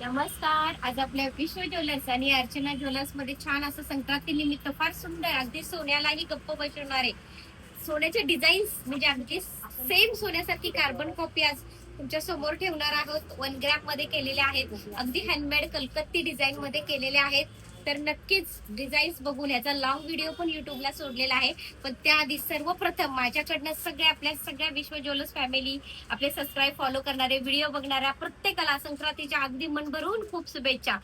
नमस्कार. आज आपल्या विश्व ज्वेलर्स आणि अर्चना ज्वेलर्समध्ये छान असं संक्रांती निमित्त फार सुंदर अगदी सोन्यालाही गप्प बसवणारे सोन्याचे डिझाईन्स म्हणजे अगदी सेम सोन्यासारखी कार्बन कॉपी आज तुमच्यासमोर ठेवणार आहोत. वन ग्रॅममध्ये केलेले आहेत. अगदी हँडमेड कलकत्ती डिझाईन मध्ये केलेले आहेत. तर नक्कीच डिझाईन्स बघून याचा लॉंग व्हिडिओ पण युट्यूबला सोडलेला आहे. पण त्याआधी सर्वप्रथम माझ्याकडनं सगळ्या आपल्या सगळ्या विश्व ज्वेलर्स फॅमिली आपले सबस्क्राईब फॉलो करणारे व्हिडिओ बघणाऱ्या प्रत्येकाला संक्रांतीच्या अगदी मन भरून खूप शुभेच्छा.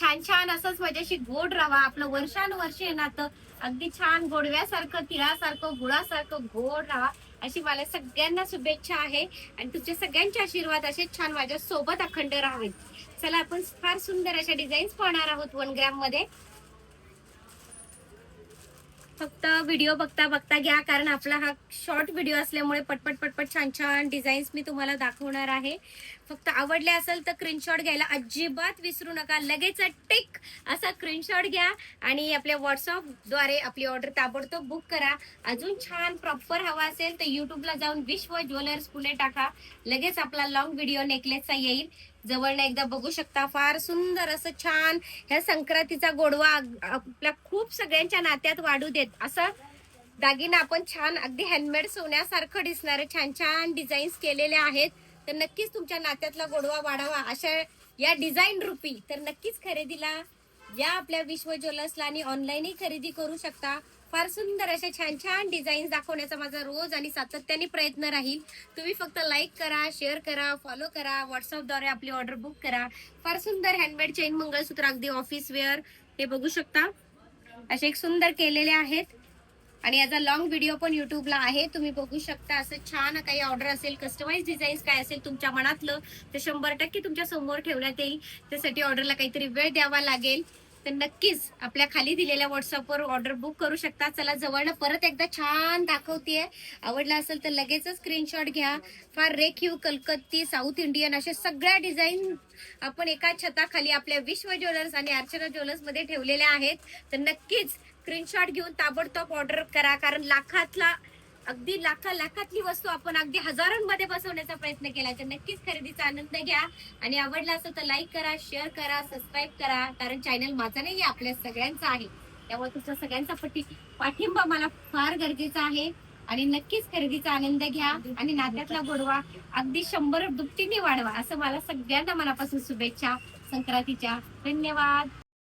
छान छान असंच माझ्याशी गोड राहा आपलं वर्षानुवर्षे नातं अगदी छान गोडव्यासारखं तिळासारखं गुळासारखं गोड राहा अशी मला सगळ्यांना शुभेच्छा आहे. आणि तुझे सगळ्यांचे आशीर्वाद असे छान माझ्या सोबत अखंड राहावेत. चला आपण फार सुंदर अशा डिझाईन्स पाहणार आहोत वन ग्रॅममध्ये. फक्त व्हिडिओ बघता बघता घ्या कारण आपला हा शॉर्ट व्हिडिओ असल्यामुळे पटपट पटपट छान छान डिझाईन्स मी तुम्हाला दाखवणार आहे. फक्त आवडले असेल तर स्क्रीनशॉट घ्यायला अजिबात विसरू नका. लगेच टिक असा स्क्रीनशॉट घ्या आणि आपल्या व्हॉट्सअपद्वारे आपली ऑर्डर ताबडतोब बुक करा. अजून छान प्रॉपर हवा असेल तर युट्यूबला जाऊन विश्व ज्वेलर्स पुणे टाका. लगेच आपला लॉंग व्हिडिओ नेकलेसचा येईल. जवळनं एकदा बघू शकता. फार सुंदर असं छान ह्या संक्रांतीचा गोडवा आपल्या खूप सगळ्यांच्या नात्यात वाढू देत. असं दागिना आपण छान अगदी हँडमेड सोन्यासारखं दिसणारे छान छान डिझाईन्स केलेले आहेत. तर नक्कीच तुमच्या नात्यातला गोडवा वाढावा. अशा या डिझाईन रूपी तर नक्कीच खरेदीला या आपल्या विश्व ज्वेलर्सला आणि ऑनलाईनही खरेदी करू शकता. फार सुंदर अशा छान छान डिझाईन्स दाखवण्याचा माझा रोज आणि सातत्याने प्रयत्न राहील. तुम्ही फक्त लाईक करा शेअर करा फॉलो करा व्हॉट्सअपद्वारे आपली ऑर्डर बुक करा. फार सुंदर हँडमेड चेन मंगळसूत्र अगदी ऑफिस वेअर हे बघू शकता. असे एक सुंदर केलेले आहेत. आणि याचा लॉंग व्हिडिओ पण युट्यूबला आहे. तुम्ही बघू शकता असं छान काही ऑर्डर असेल कस्टमाइज डिझाईन्स काय असेल तुमच्या मनातलं तर शंभर टक्के तुमच्यासमोर ठेवण्यात येईल. त्यासाठी ऑर्डरला काहीतरी वेळ द्यावा लागेल. तर नक्कीच आपल्या खाली दिलेल्या व्हॉट्सअपवर ऑर्डर बुक करू शकता. चला जवळनं परत एकदा छान दाखवतेय. आवडला असेल तर लगेचच स्क्रीनशॉट घ्या. फार रेखीव कलकत्ती साऊथ इंडियन अशा सगळ्या डिझाईन आपण एका छताखाली आपल्या विश्व ज्वेलर्स आणि अर्चना ज्वेलर्समध्ये ठेवलेल्या आहेत. तर नक्कीच स्क्रीनशॉट घेऊन ताबडतोब ऑर्डर करा. कारण लाखातला अगदी लाखा लाखातली वस्तू आपण अगदी हजारांमध्ये बसवण्याचा प्रयत्न केला. तर नक्कीच खरेदीचा आनंद घ्या. आणि आवडला असेल तर लाईक करा शेअर करा सबस्क्राईब करा. कारण चॅनल माझा नाही आपल्या सगळ्यांचा आहे. त्यामुळे तुमचा सगळ्यांचा पटी पाठिंबा मला फार गरजेचा आहे. आणि नक्कीच खरेदीचा आनंद घ्या. आणि नात्यातला गोडवा अगदी शंभर दुपटीने वाढवा. असं मला सगळ्यांना मनापासून शुभेच्छा. संक्रांतीच्या. धन्यवाद.